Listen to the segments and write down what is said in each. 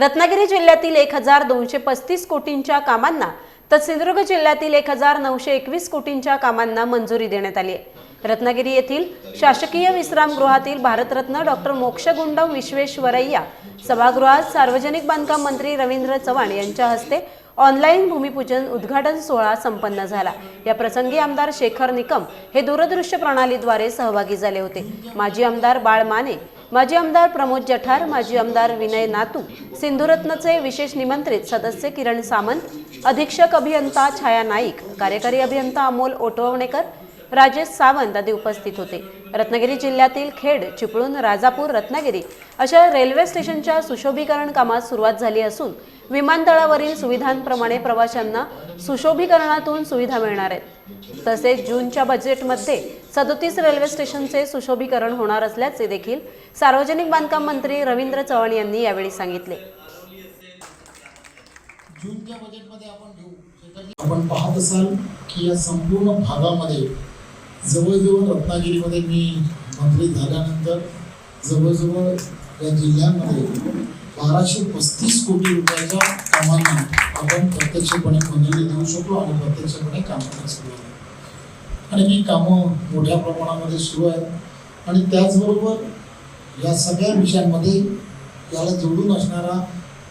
रत्नागिरी जिल्ह्यातील एक हजार दोनशे पस्तीस कोटींच्या कामांना तर सिंधुदुर्ग जिल्ह्यातील एक हजार नऊशे एकवीस कोटींच्या कामांना मंजुरी देण्यात आली आहे. रत्नागिरी येथील शासकीय विश्रामगृहातील भारतरत्न डॉक्टर मोक्षगुंडम विश्वेश्वरय्या सभागृहात सार्वजनिक बांधकाम मंत्री रवींद्र चव्हाण यांच्या हस्ते ऑनलाईन भूमिपूजन उद्घाटन सोहळा संपन्न झाला. या प्रसंगी आमदार शेखर निकम हे दूरदृश्य प्रणालीद्वारे सहभागी झाले होते. माजी आमदार बाळ माने माजी आमदार प्रमोद जठार माजी आमदार विनय नातू सिंधुरत्नचे विशेष निमंत्रित सदस्य किरण सामंत अधीक्षक अभियंता छाया नाईक कार्यकारी अभियंता अमोल ओटवणेकर राजेश सावंत आदी उपस्थित होते. रत्नागिरी जिल्ह्यातील खेड चिपळूण राजापूर रत्नागिरी अशा रेल्वे स्टेशनच्या सुशोभीकरण कामात सुरुवात झाली असून विमानतळावरील सुविधांप्रमाणे प्रवाशांना सुशोभीकरणातून सुविधा मिळणार आहेत. तसेच जूनच्या बजेटमध्ये सदोतीस रेल्वे स्टेशनचे सुशोभीकरण होणार असल्याचे देखील सार्वजनिक बांधकाम मंत्री रवींद्र चव्हाण यांनी यावेळी सांगितले. जूनच्या बजेटमध्ये आपण घेऊ. आपण पाहत असाल की या संपूर्ण भागामध्ये जवळजवळ रत्नागिरीमध्ये मी मंत्री झाल्यानंतर जवळजवळ या जिल्ह्यांमध्ये बाराशे पस्तीस कोटी रुपयाच्या कामांना आपण प्रत्यक्षपणे मंजुरी देऊ शकलो आणि प्रत्यक्षपणे कामाला सुरू आणि ही कामं मोठ्या प्रमाणामध्ये सुरू आहेत. आणि त्याचबरोबर या सगळ्या विषयांमध्ये याला जोडून असणारा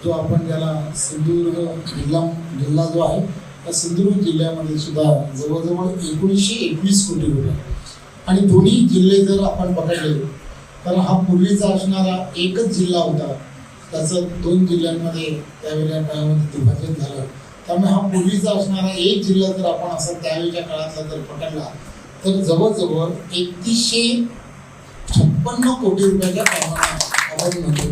जो आपण ज्याला सिंधुदुर्ग जिल्हा जिल्हा जो आहे या सिंधुदुर्ग जिल्ह्यामध्ये सुद्धा जवळजवळ एकोणीसशे एकवीस कोटी रुपये आणि दोन्ही जिल्हे जर आपण पकडले तर हा पूर्वीचा असणारा एकच जिल्हा होता. त्याचं दोन जिल्ह्यांमध्ये त्यावेळेला काळामध्ये विभाजन झालं. त्यामुळे हा पूर्वीचा असणारा एक जिल्हा जर आपण असा त्यावेळेच्या काळातला जर पकडला तर जवळजवळ एकतीसशे छप्पन्न कोटी रुपयाच्या प्रमाणात आपण म्हणतो